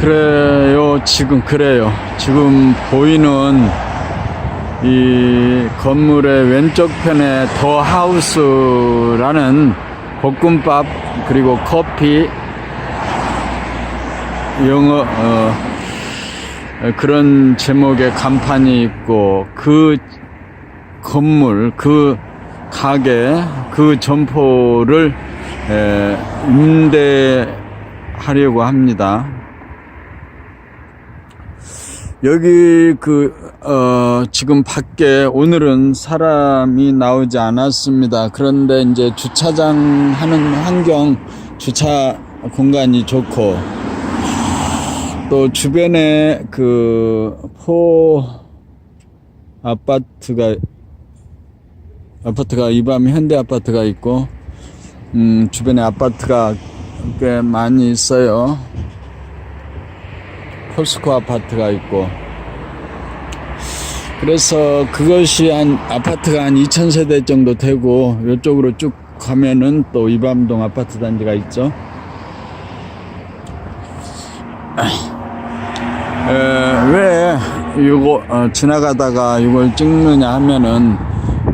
그래요. 지금 그래요. 지금 보이는 이 건물의 왼쪽 편에 더 하우스라는 볶음밥 그리고 커피 영어 어, 그런 제목의 간판이 있고 그 건물 그 가게 그 점포를 에, 임대하려고 합니다. 여기 그, 어, 지금 밖에 오늘은 사람이 나오지 않았습니다. 그런데 이제 주차장 하는 환경, 주차 공간이 좋고, 또 주변에 그, 포 아파트가, 아파트가 이밤 현대 아파트가 있고, 음, 주변에 아파트가 꽤 많이 있어요. 포스코 아파트가 있고. 그래서 그것이 한 아파트가 한 2,000세대 정도 되고 이쪽으로 쭉 가면은 또 이밤동 아파트 단지가 있죠. 에, 왜 이거 어, 지나가다가 이걸 찍느냐 하면은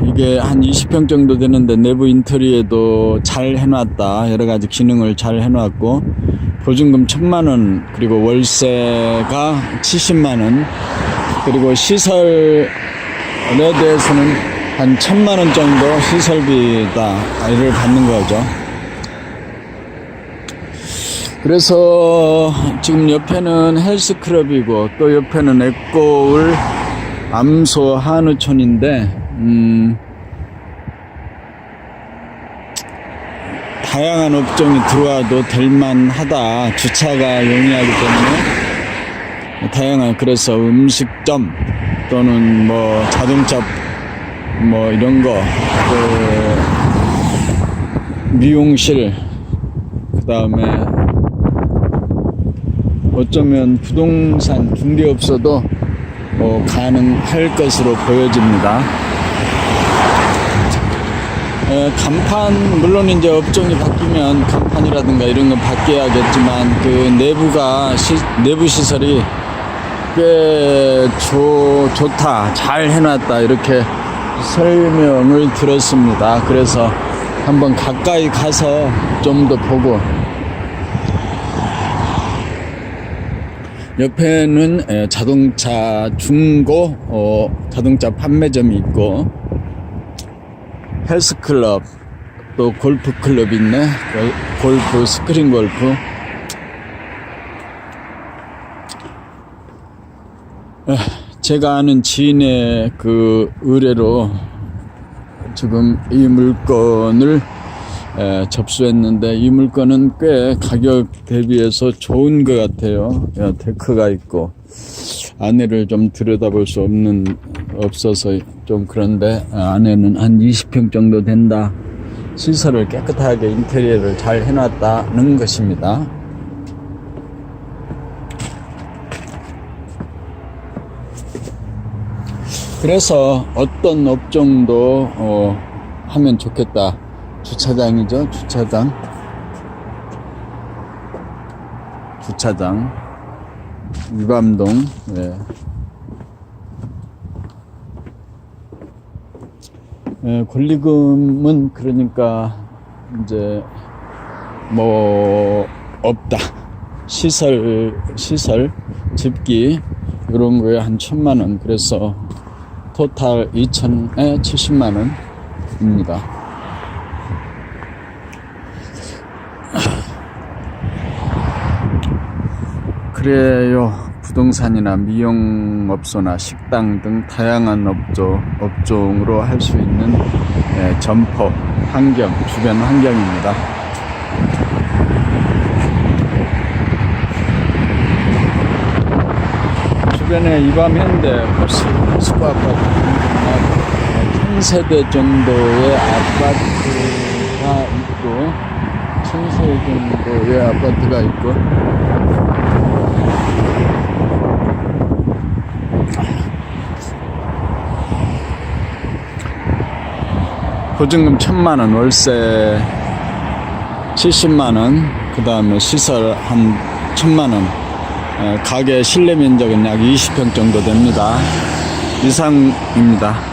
이게 한 20평 정도 되는데 내부 인테리어도 잘 해놨다. 여러 가지 기능을 잘 해놨고 보증금 천만 원 그리고 월세가 70만 원 그리고 시설에 대해서는 한 천만 원 정도 시설비다를 받는 거죠. 그래서 지금 옆에는 헬스클럽이고 또 옆에는 에꼬울 암소 한우촌인데 음, 다양한 업종이 들어와도 될 만하다. 주차가 용이하기 때문에 다양한 그래서 음식점 또는 뭐 자동차 뭐 이런 거, 또 미용실, 그 다음에 어쩌면 부동산 중개업소도 뭐 가능할 것으로 보여집니다. 에, 간판 물론 이제 업종이 바뀌면 간판이라든가 이런 건 바뀌어야겠지만 그 내부가 시, 내부 시설이 꽤 좋, 좋다 잘 해놨다 이렇게 설명을 들었습니다. 그래서 한번 가까이 가서 좀 더 보고. 옆에는 에, 자동차 중고 어, 자동차 판매점이 있고 헬스클럽 또 골프클럽 있네. 골- 골프 스크린 골프. 에, 제가 아는 지인의 그 의뢰로 지금 이 물건을 에, 접수했는데 이 물건은 꽤 가격 대비해서 좋은 것 같아요. 야, 데크가 있고 안에를 좀 들여다볼 수 없는 없어서 좀 그런데 아, 안에는 한 20평 정도 된다. 시설을 깨끗하게 인테리어를 잘 해놨다는 것입니다. 그래서 어떤 업종도 어, 하면 좋겠다. 주차장이죠, 주차장. 주차장. 유감동. 예. 예, 권리금은 그러니까 이제 뭐 없다. 시설 시설 집기 이런 거에 한 천만 원. 그래서 토탈 2천에 70만 원입니다. 그래요. 부동산이나 미용업소나 식당 등 다양한 업종, 업종으로 할 수 있는 예, 점포, 환경, 주변 환경입니다. 주변에 이밤 현대 포스, 포스코 아파트 한 세대 정도의 아파트가 있고, 천세 정도의 아파트가 있고, 보증금 천만 원, 월세 70만 원, 그 다음에 시설 한 천만 원, 에, 가게 실내 면적은 약 20평 정도 됩니다. 이상입니다.